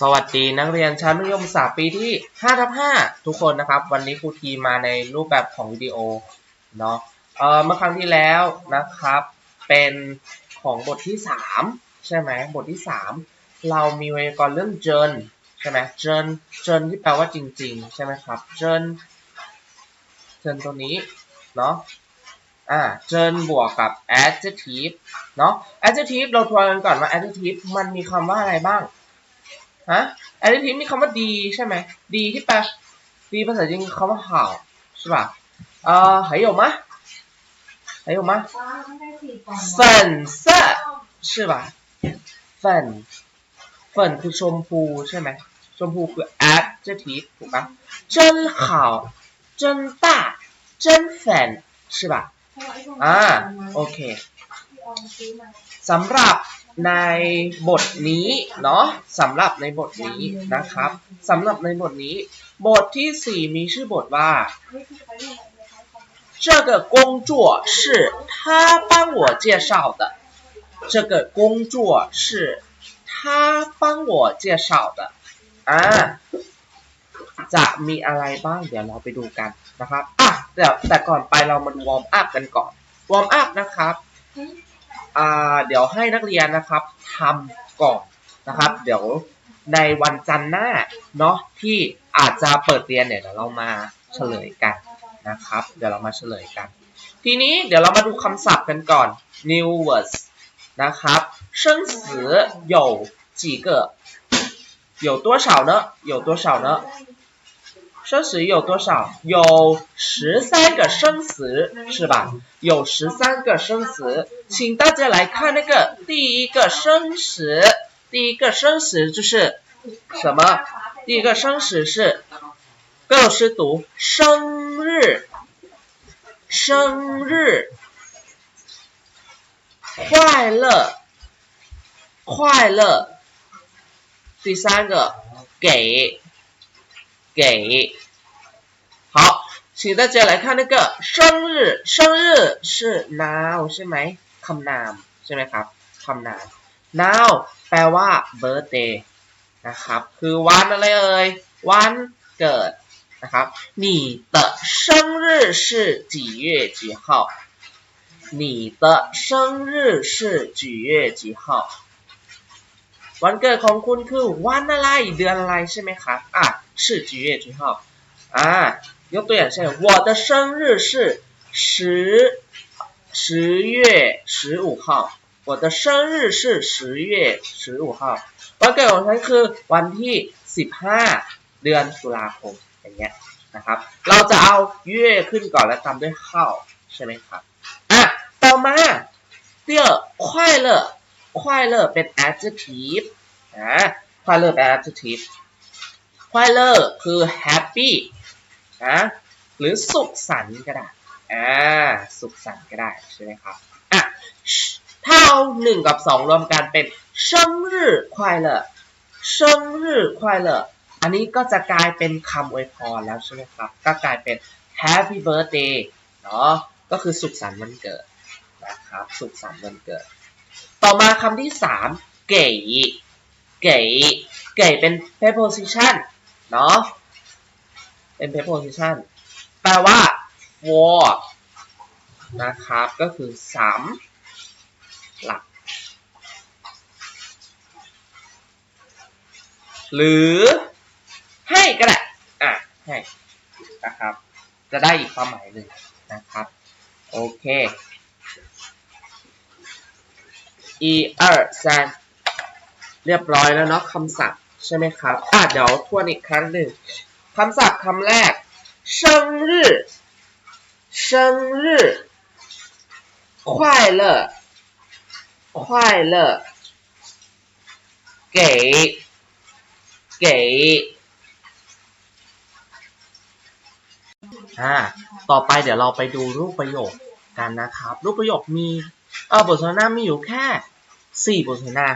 สวัสดีนักเรียนชั้นมัธยมศึกษาปีที่5ทับ5ทุกคนนะครับ วันนี้ครูทีมาในรูปแบบของวิดีโอเนาะเอ่อเมื่อครั้งที่แล้วนะครับ เป็นของบทที่ 3 ใช่ไหมบทที่ 3 เรามีไวยากรณ์เรื่องเจินใช่ไหมเจินเจินที่แปลว่าจริง ๆ ใช่ไหมครับเจินเจินตัวนี้เนาะอ่าเจินบวกกับ adjective เนาะ adjective เราทวนกันก่อนว่า adjective มันมีคำว่าอะไรบ้าง ฮะ adjective มีคำว่าดีใช่ไหม ดีที่แปลดีภาษาจีนคือคำว่า好是吧呃还有吗还有吗粉色是吧粉粉คือชมพูใช่ไหมชมพูคือ adjective ถูกปะ真好真大真粉是吧อ่าโอเค สำหรับ ในบทนี้เนาะสำหรับในบทนี้นะครับสำหรับในบทนี้ บทที่ 4 มีชื่อบทว่า这个工作是他帮我介绍的这个工作是他帮我介绍的อ่าจะมีอะไรบ้างเดี๋ยวเราไปดูกันนะครับอ่ะเดี๋ยวแต่ก่อนไปเรามาดูวอร์มอัพกันก่อนวอร์มอัพนะครับ อ่า เดี๋ยวให้นักเรียนนะครับทำก่อนนะครับ เดี๋ยวในวันจันทร์หน้าเนาะที่อาจจะเปิดเรียนเนี่ยเดี๋ยวเรามาเฉลยกันนะครับ เดี๋ยวเรามาเฉลยกัน ทีนี้เดี๋ยวเรามาดูคำศัพท์กันก่อน new words นะครับ生死有几个有多少呢有多少呢 生死有多少？有十三个生死，是吧？有十三个生死，请大家来看那个第一个生死，第一个生死就是什么？第一个生死是各老师读生日，生日，快乐，快乐。第三个给。给。好，请大家来看那个生日，生日是 now ใช่ไหมคำนามใช่ไหมครับคำนาม now แปลว่า birthday นะครับ คือวันอะไรเอ่ย วันเกิดนะครับ你的生日是几月几号你的生日是几月几号วันเกิดของคุณคือวันอะไรเดือนอะไรใช่ไหมครับอ่ะ 是几月几号อ่ายกตัวอย่างเช่น我的生日是十十月十五号我的生日是十月十五号วันเกิดของฉันคือวันที่สิบห้าเดือนตุลาคมอย่างเงี้ยนะครับ เราจะเอาเย่ขึ้นก่อนแล้วตามด้วยเข้าใช่ไหมครับอ่ะต่อมา第二快乐快乐เป็น adjective อ่า快乐เป็น adjective 快乐คือ happy นะหรือสุขสันต์ก็ได้อ่าสุขสันต์ก็ได้ใช่ไหมครับอ่ะถ้าเอาหนึ่งกับสองรวมกันเป็น生日快乐生日快乐อันนี้ก็จะกลายเป็นคำอวยพรแล้วใช่ไหมครับ ก็กลายเป็น happy birthday เนาะก็คือสุขสันต์วันเกิดนะครับสุขสันต์วันเกิด ต่อมาคำที่สามเก๋เก๋เก๋เป็น preposition เนาะ NPEG position แปลว่า war นะครับ ก็คือสามหลัก หรือให้ก็ได้อะ ให้นะครับ จะได้อีกความหมายหนึ่งนะครับ โอเคอีเออแซนเรียบร้อยแล้วเนาะคำศัพท์ ใช่ไหมครับอ่ะเดี๋ยวทวนอีกครั้งหนึ่งคำศัพท์คำแรก生日生日快乐快乐给给อ่าต่อไปเดี๋ยวเราไปดูรูปประโยคกันนะครับ รูปประโยคมีเออบทสนทนามีอยู่แค่สี่บทสนทนา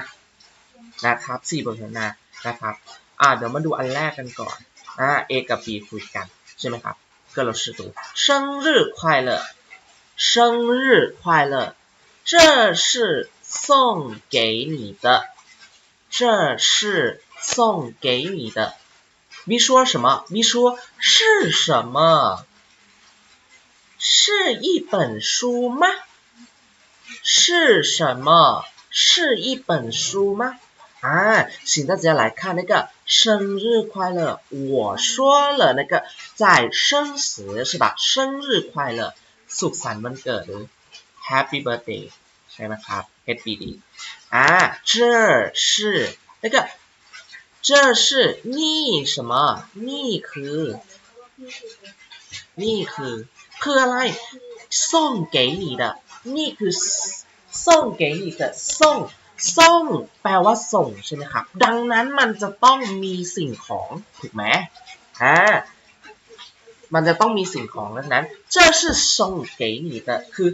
นะครับสี่บทสนทนา นะครับ อ่าเดี๋ยวมาดูอันแรกกันก่อนอ่า A กับ B คุยกันใช่ไหมครับก็เรา试读生日快乐生日快乐这是送给你的这是 送给你的。B 说什么？B 说是什么？是一本书吗？是什么？是一本书吗？ 啊，请大家来看那个生日快乐。我说了那个在生词是吧？生日快乐，สุขสันต์วันเกิดหรือ Happy birthday ใช่ไหมครับ HBD อ่า这是那个这是นี่什么นี่คือนี่คือคืออะไร送给你的นี่คือ送给你的送 ส่งแปลว่าส่งใช่ไหมครับ ดังนั้นมันจะต้องมีสิ่งของถูกไหมอ่า มันจะต้องมีสิ่งของดังนั้น这是送给你的คือ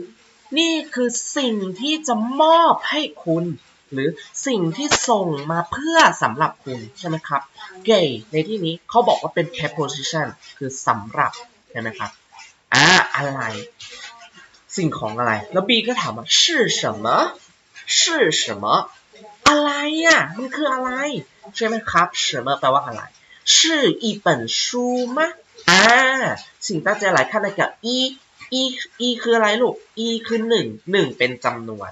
นี่คือสิ่งที่จะมอบให้คุณ หรือสิ่งที่ส่งมาเพื่อสำหรับคุณใช่ไหมครับ เกย์ในที่นี้เขาบอกว่าเป็น preposition คือสำหรับใช่ไหมครับ อ่า อะไร สิ่งของอะไร แล้วบีก็ถามว่า是什么 是什么อะไรอ่ะ มันคืออะไร ใช่ไหมครับ什么แปลว่าอะไร是一本书吗อ่าสิ่งตั้งใจหลายขั้นเลยกับ e e e คืออะไรลูก e คือหนึ่งหนึ่งเป็นจำนวน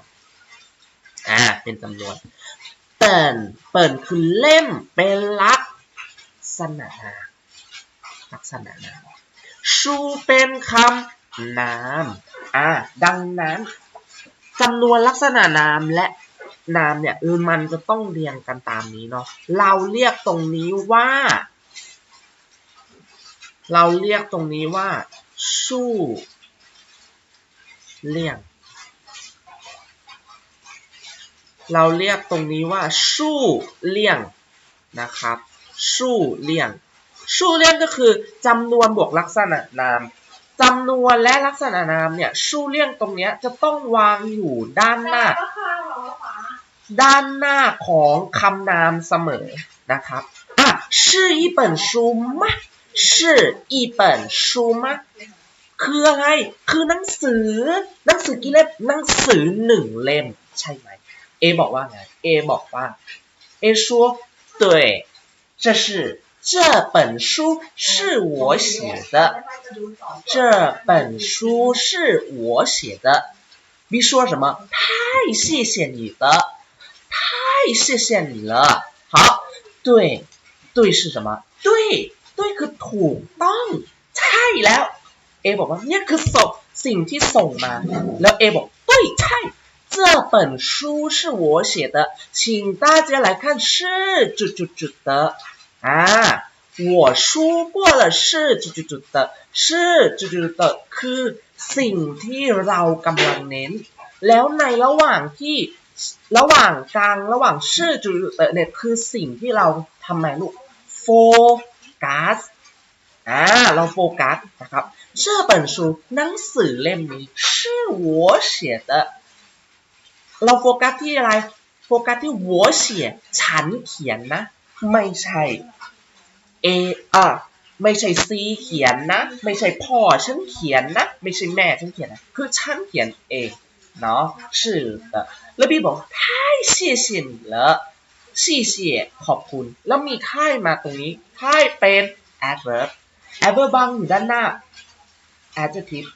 อ่า เป็นจำนวน เปิ่นเปิ่นคือเล่ม เป็นลักษณะนามลักษณะนามชูเป็นคำนามอ่า ดังนั้น จำนวนลักษณะนามและนามเนี่ยมันจะต้องเรียงกันตามนี้เนาะเราเรียกตรงนี้ว่า เราเรียกตรงนี้ว่า สู้เลี่ยง เราเรียกตรงนี้ว่า สู้เลี่ยงนะครับ สู้เลี่ยงสู้เลี่ยงก็คือจำนวนบวกลักษณะนาม จำนวนและลักษณะนามเนี่ยสู้เลี่ยงตรงเนี้ยจะต้องวางอยู่ด้านหน้า ด้านหน้าของคำนามเสมอนะครับอ่ะ是一本书吗是一本书吗คืออะไร คือหนังสือ หนังสือกี่เล่ม หนังสือหนึ่งเล่ม ใช่ไหม เอบอกว่าไง เอบอกว่า เอ说对这是 这本书是我写的这本书是我写的 B 说什么太谢谢你了太谢谢你了好对对是什么对对คือถูกต้องใช่แล้ว เอบอกว่าเนี่ยคือส่งสิ่งที่ส่งมา แล้วเอบอก对ใช่这本书是我写的请大家来看是จุดจุดจุด的 อ่า我说过了是จุดจุดจุด的是จุดจุดจุด的คือสิ่งที่เรากำลังเน้น แล้วในระหว่างที่ระหว่างกลางระหว่างชื่อจุดจุดเนี่ยคือสิ่งที่เราทำไมลูกโฟกัสอ่าเราโฟกัสนะครับ这本书หนังสือเล่มนี้是我写的เราโฟกัสที่อะไร โฟกัสที่我写ฉันเขียนนะ ไม่ใช่ A อ่ะไม่ใช่ C เขียนนะ ไม่ใช่พ่อฉันเขียนนะ ไม่ใช่แม่ฉันเขียนนะ คือฉันเขียนเองเนาะ是的แล้วพี่บอก太谢谢你了谢谢ขอบคุณ แล้วมีค่ายมาตรงนี้ค่ายเป็น adverb adverb วางอยู่ด้านหน้า adjective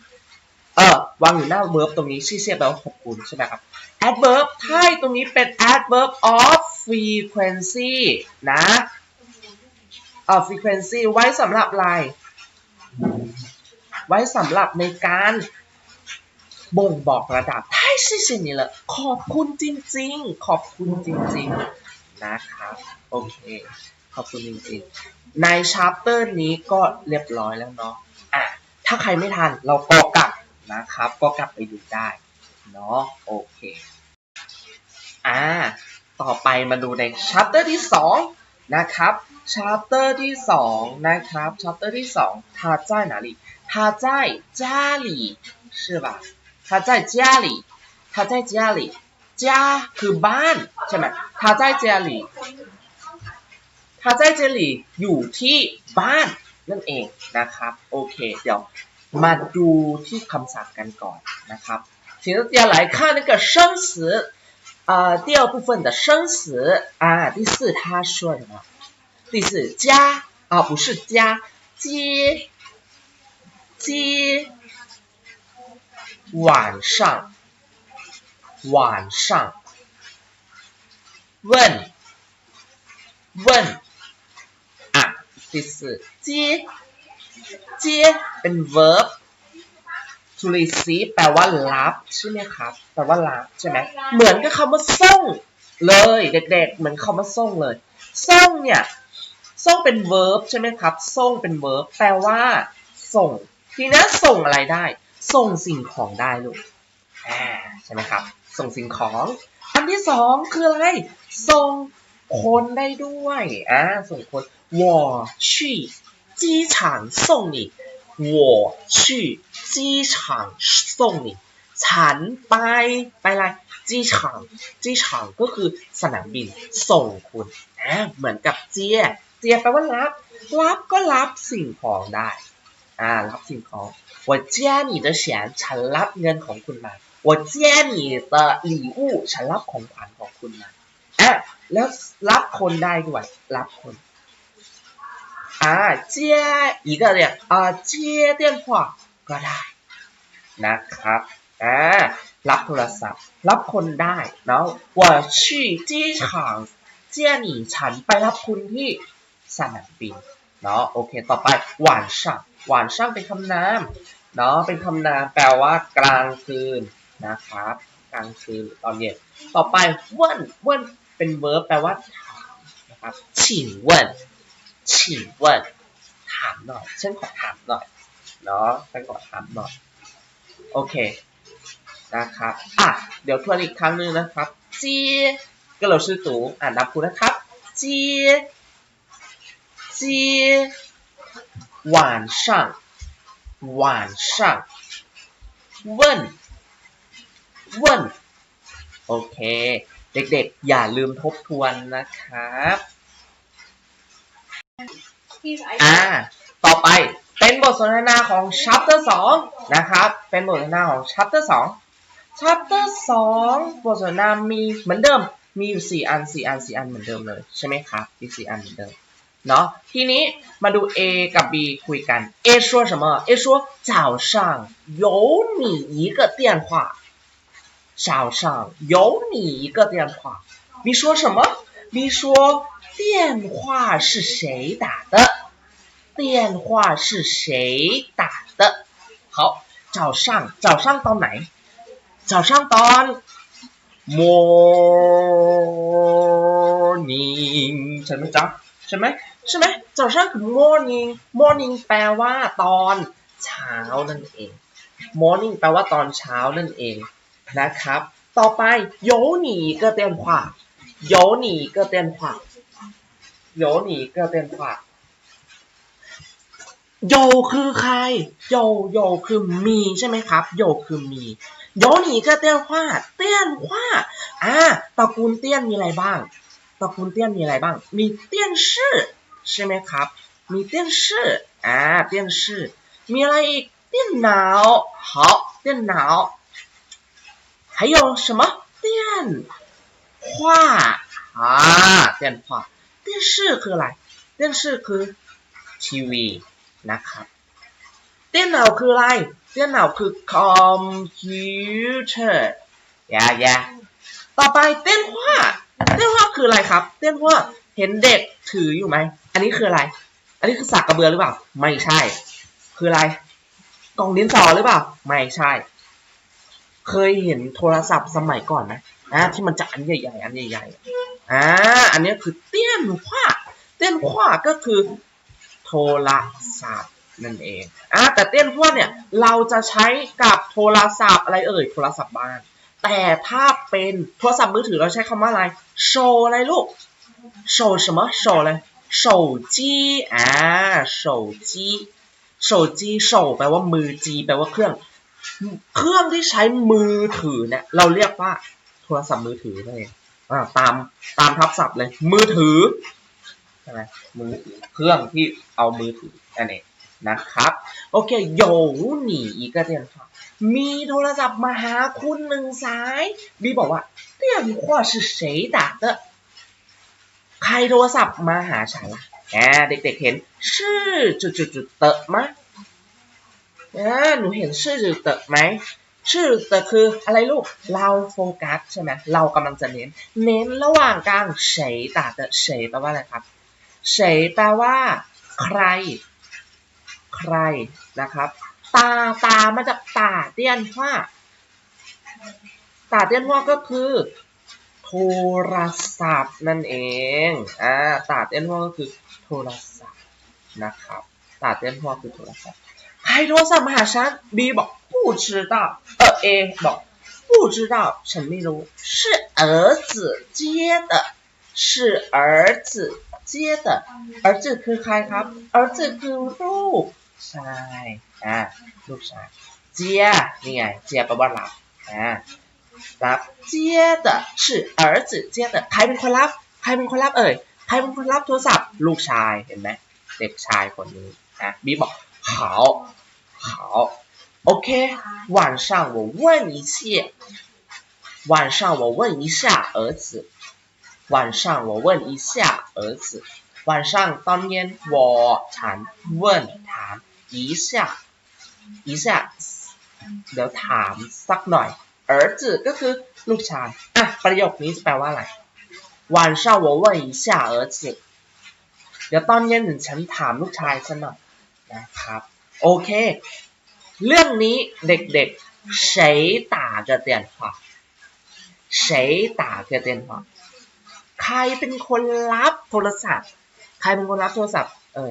เออวางอยู่หน้า verb ตรงนี้ชื่อเสียแปลว่าขอบคุณใช่ไหมครับ adverb ท้ายตรงนี้เป็น adverb of frequency นะเอ่อ frequency ไว้สำหรับอะไรไว้สำหรับในการบ่งบอกระดับท้ายชื่อเสียนี่แหละขอบคุณจริงๆ ขอบคุณจริงๆ นะครับ โอเค ขอบคุณจริงๆ ใน chapter นี้ก็เรียบร้อยแล้วเนาะอะถ้าใครไม่ทันเราก็กลับ นะครับ ก็กลับไปดูได้เนาะโอเคอ่าต่อไปมาดูในชัปเตอร์ที่ 2 นะครับชัปเตอร์ที่ 2 นะครับชัปเตอร์ที่2ทาจ้าหทาจ้าหลีใช่าจ้าจ้าหลีทาจ้าจ้าหคือบ้านใช่ไหม他在家里他在这里อยู่ที่บ้านนั่นเองนะครับ โอเค เดี๋ยว มาดูที่คำศัพท์กันก่อนนะครับ请大家来看那个生词 呃第二部分的生词啊，第四他说什么？第四加啊不是加接接晚上晚上问问อ่ะ第四接 เจียเป็น verb to receive แปลว่ารับใช่ไหมครับ แปลว่ารับใช่ไหมเหมือนกับคำว่าส่งเลย เด็กๆ เหมือนคำว่าส่งเลย ส่งเนี่ย ส่งเป็น verb ใช่ไหมครับ ส่งเป็น verb แปลว่า ส่ง ทีนี้ส่งอะไรได้ ส่งสิ่งของได้ลูกใช่ไหมครับ ส่งสิ่งของ อันที่สองคืออะไร ส่งคนได้ด้วย อ่า ส่งคนวอชี h 机场送你我去机场送你ฉันไปไปอะไรจีฉางจีฉางก็คือสนามบินส่งคุณอ่าเหมือนกับเจีย เจียแปลว่ารับ รับก็รับสิ่งของได้ อ่า รับสิ่งของ我接你的钱ฉันรับเงินของคุณมา我接你的礼物ฉันรับของขวัญของคุณมาอ่ะแล้วรับคนได้ด้วย รับคน อ่า接一个เนี่ยอ่า接电话ก็ได้ นะครับอ่ารับโทรศัพท์ รับคนได้เนาะ我去机场接你ฉันไปรับคุณที่สนามบินเนาะโอเค ต่อไปหวานช่างหวานช่างเป็นคำนามเนาะเป็นคำนามแปลว่ากลางคืนนะครับ กลางคืนหรือตอนเย็นต่อไปเว่นเว่นเป็นเวิร์บแปลว่าถามนะครับ 请问请问ถามหน่อยฉันขอถามหน่อยเนาะฉันขอถามหน่อย โอเค นะครับ อ่ะ เดี๋ยวทวนอีกครั้งหนึ่งนะครับเจียก็เราชื่อตูอ่านนับคุณนะครับเจียเจีย晚上晚上问问โอเค เด็กๆ อย่าลืมทบทวนนะครับ อ่า ต่อไป เป็นบทสนทนาของ chapter 2 นะครับ เป็นบทสนทนาของ chapter 2 chapter 2 บทสนทนามีเหมือนเดิม มีอยู่ 4 อัน 4 อัน 4 อันเหมือนเดิมเลย ใช่ไหมครับ มี 4 อันเหมือนเดิม เนาะ ทีนี้มาดู A กับ B คุยกัน A 说什么 A 说早上有你一个电话早上有你一个电话 B 说什么 B 说 电话是谁打的电话是谁打的？好，早上早上ตอนไหน 早上ตอน morning ใช่ไหมจ๊ะใช่ไหมใช่ไหม早上คือ morning morning แปลว่าตอนเช้านั่นเอง morning แปลว่าตอนเช้านั่นเองนะครับ ต่อไป有你一个电话有你一个电话 有你一个电话โยคือใคร โยโยคือมีใช่ไหมครับ โยคือมีโยหนีก็เตี้ยนว่าเตี้ยนว่าอ่าตระกูลเตี้ยนมีอะไรบ้างตระกูลเตี้ยนมีอะไรบ้าง มีเตี้ยนชื่อใช่ไหมครับ มีเตี้ยนชื่ออ่าเตี้ยนชื่อมีอะไรอีก电脑好电脑还有什么电话อ่า เต้ยชื่อคืออะไร เต้ยชื่อคือทีวีนะครับ เต้ยหนาคืออะไร เต้ยหนาคือคอมพิวเตอร์ยายาต่อไปเต้นว่าเต้นว่าคืออะไรครับ เต้นว่าเห็นเด็กถืออยู่ไหม อันนี้คืออะไร อันนี้คือสากกระเบือหรือเปล่า ไม่ใช่ คืออะไร กล่องดินสอหรือเปล่า ไม่ใช่ เคยเห็นโทรศัพท์สมัยก่อนไหม อ่าที่มันจะอันใหญ่ๆอันใหญ่ๆอ่าอันนี้คือเตี้ยนขว้าเตี้ยนขว้าก็คือโทรศัพท์นั่นเองอ่าแต่เตี้ยนขว้าเนี่ยเราจะใช้กับโทรศัพท์อะไรเอ่ยโทรศัพท์บ้าน แต่ถ้าเป็นโทรศัพท์มือถือเราใช้คำว่าอะไรโชว์อะไรลูกโชว์什么โชว์อะไรโชว์จีอ่าโชว์จีโชว์จีโชว์แปลว่ามือจีแปลว่าเครื่อง เครื่องที่ใช้มือถือเนี่ยเราเรียกว่า โทรศัพท์มือถือนั่นเองอ่าตามตามทับศัพท์เลย มือถือ ใช่ไหมมือถือเครื่องที่เอามือถือนั่นเองนะครับ โอเค有你一个电话มีโทรศัพท์มาหาคุณหนึ่งสายบีบอกว่า 电话是谁打的ใครโทรศัพท์มาหาฉันล่ะแหมเด็กๆเห็นชื่อจุดๆๆเตอะมะอ่าหนูเห็นชื่อจุดๆเตอะไหม ชื่อแต่คืออะไรลูกเราโฟกัสใช่ไหมเรากำลังจะเน้น เน้นระหว่างกลางเฉยตาเตะเฉยแปลว่าอะไรครับเฉยแปลว่า ใคร ใครนะครับ ตาตามาจากตาเตี้ยนว่าตาเตี้ยนว่าก็คือ โทรศัพท์นั่นเองอ่าตาเตี้ยนว่าก็คือโทรศัพท์นะครับตาเตี้ยนว่าคือโทรศัพท์ ใครโทรศัพท์มาหาฉันบีบอก不知道เออเอบอก不知道ฉันไม่รู้是儿子接的是儿子接的儿子คือใครครับ儿子คือลูกชายอ่าลูกชายเจียนี่ไงเจียแปลว่ารับอ่ารับ接的是儿子接的ใครเป็นคนรับ ใครเป็นคนรับเอ่ยใครเป็นคนรับโทรศัพท์ ลูกชายเห็นไหมเด็กชายคนนี้อ่ะบีบอก好 好，OK，晚上我问一切，晚上我问一下儿子，晚上我问一下儿子，晚上当天我ฉัน问ถาม一下一下เดี๋ยวถามสักหน่อย儿子ก็คือลูกชายอ่ะประโยคนี้จะแปลว่าอะไร晚上我问一下儿子เดี๋ยวตอนเย็นฉันถามลูกชายฉันหน่อยนะครับ โอเค เรื่องนี้เด็กๆ谁打着电话谁打着电话ใครเป็นคนรับโทรศัพท์ ใครเป็นคนรับโทรศัพท์ เออ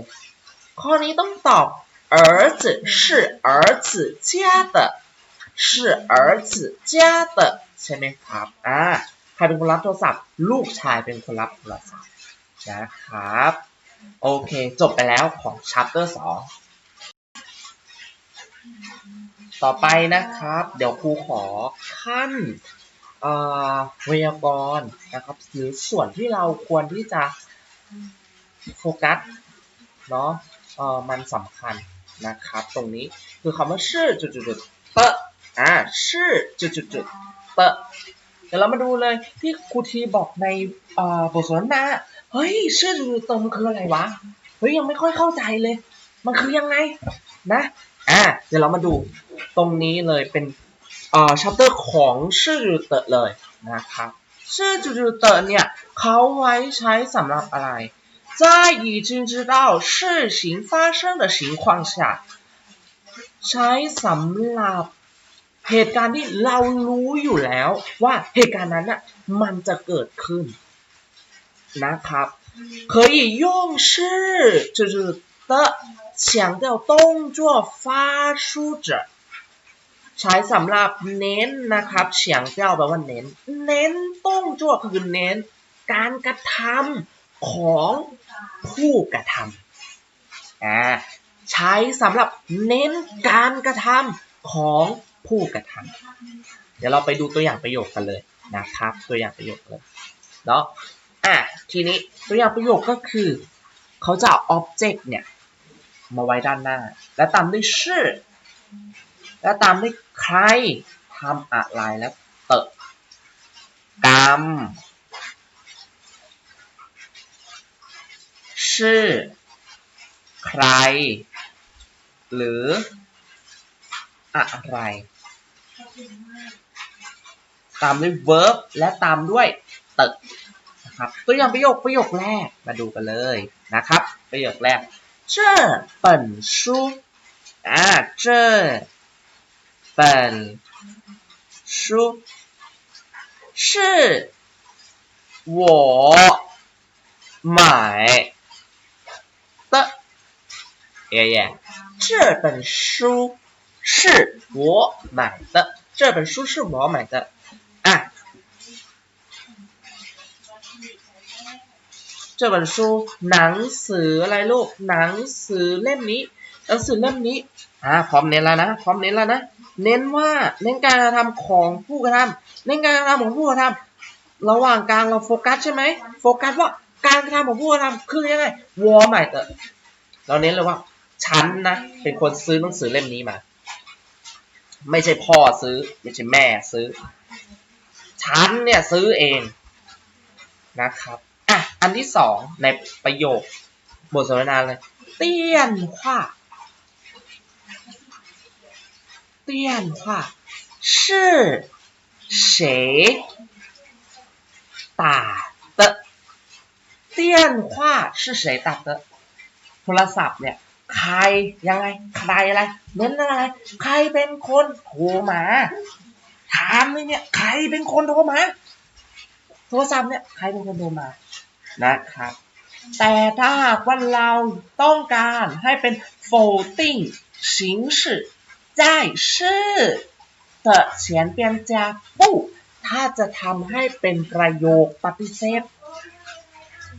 ข้อนี้ต้องตอบ儿子是儿子家的是儿子家的ใช่ไหมครับ อ่า ใครเป็นคนรับโทรศัพท์ ลูกชายเป็นคนรับโทรศัพท์นะครับ โอเค จบไปแล้วของ chapter 2 ต่อไปนะครับ เดี๋ยวครูขอขั้นเอ่อไวยากรณ์นะครับหรือส่วนที่เราควรที่จะโฟกัสเนาะเออมันสำคัญนะครับ ตรงนี้คือคำว่าชื่อจุดๆๆเตะอ่าชื่อจุดๆๆเตะเดี๋ยวเรามาดูเลยที่ครูทีบอกในอ่อบทสนทนาเฮ้ยชื่อจุดๆเตะมันคืออะไรวะเฮ้ยยังไม่ค่อยเข้าใจเลย มันคือยังไงนะอ่าเดี๋ยวเรามาดู ตรงนี้เลยเป็นเอ่อชัปเตอร์ของชื่อจุดเตอเลยนะครับชื่อจุดเตอเนี่ยเขาไว้ใช้สำหรับอะไร在已经知道事情发生的情况下ใช้สำหรับเหตุการณ์ที่เรารู้อยู่แล้วว่าเหตุการณ์นั้นน่ะมันจะเกิดขึ้นนะครับ可以用是就是的强调动作发出者 ใช้สำหรับเน้นนะครับเฉียงเจ้าแปลว่าเน้น เน้นต้องจั่วคือเน้น การกระทำของผู้กระทำอ่าใช้สำหรับเน้นการกระทำของผู้กระทำเดี๋ยวเราไปดูตัวอย่างประโยคกันเลยนะครับ ตัวอย่างประโยคเลยเนาะอะทีนี้ตัวอย่างประโยคก็คือเขาจะเอา object เนี่ยมาไว้ด้านหน้า และตามด้วยชื่อ และตามด้วยใครทำอะไรแล้วเตะกรรมชื่อ ใคร หรือ อะไร ตามด้วย verb และตามด้วยเตะนะครับตัวอย่างประโยคประโยคแรกมาดูกันเลยนะครับ ประโยคแรก这本书อ่า这 本书是我买的。爷爷，这本书是我买的。这本书是我买的。啊，这本书หนังสืออะไรลูกหนังสือเล่มนี้หนังสือเล่มนี้ อ่าพร้อมเน้นแล้วนะพร้อมเน้นแล้วนะเน้นว่าเน้นการกระทำของผู้กระทำเน้นการกระทำของผู้กระทำระหว่างกลางเราโฟกัสใช่ไหมโฟกัสว่าการกระทำของผู้กระทำคือยังไงวอร์ใหม่เตอเราเน้นเลยว่าฉันนะเป็นคนซื้อหนังสือเล่มนี้มา ไม่ใช่พ่อซื้อ ไม่ใช่แม่ซื้อฉฉันเนี่ยซื้อเองนะครับอะอันที่สองในประโยคบทสนทนาเลยเตี้ยนขว้า เตี้ยนขว้า是谁打的เตี้ยนขว้า是谁打的โทรศัพท์เนี่ย ใครยังไง ใครอะไรเน้นอะไร ใครเป็นคนโทรมา ถามเลยเนี่ย ใครเป็นคนโทรมา โทรศัพท์เนี่ย ใครเป็นคนโทรมา นะครับ แต่ถ้าหากว่าเราต้องการให้เป็น否定形式 在是的前边加不ถ้าจะทำให้เป็นประโยคปฏิเสธ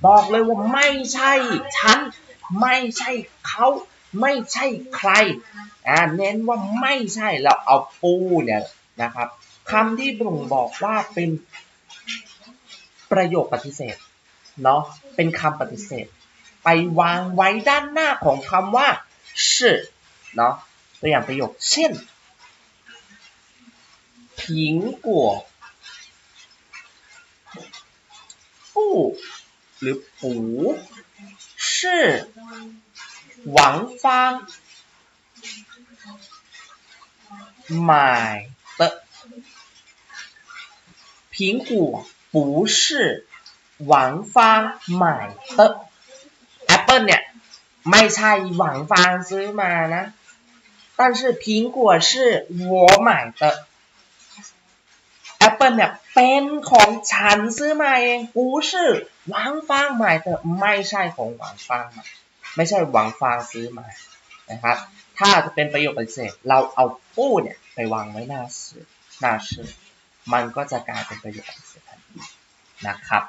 บอกเลยว่าไม่ใช่ ฉัน ไม่ใช่เขา ไม่ใช่ใคร อ่า เน้นว่าไม่ใช่เราเอาปูเนี่ยนะครับคำที่บ่งบอกว่าเป็นประโยคปฏิเสธ เนาะ เป็นคำปฏิเสธ ไปวางไว้ด้านหน้าของคำว่า是เนาะ 这样不用，限苹果不，不是王芳买的苹果，不是王芳买的，Apple 呢，没是王芳买来呢。但是苹果是我买的 Apple เนี่ย เป็นของฉันซื้อมาเอง不是หวังฟาง买的ไม่ใช่ของหวังฟางมาไม่ใช่หวังฟางซื้อมา นะครับ ถ้าจะเป็นประโยคปฏิเสธ เราเอาปู้เนี่ย ไปวางไว้หน้าสื่อหน้าชื่อมันก็จะกลายเป็นประโยคปฏิเสธทันทีนะครับ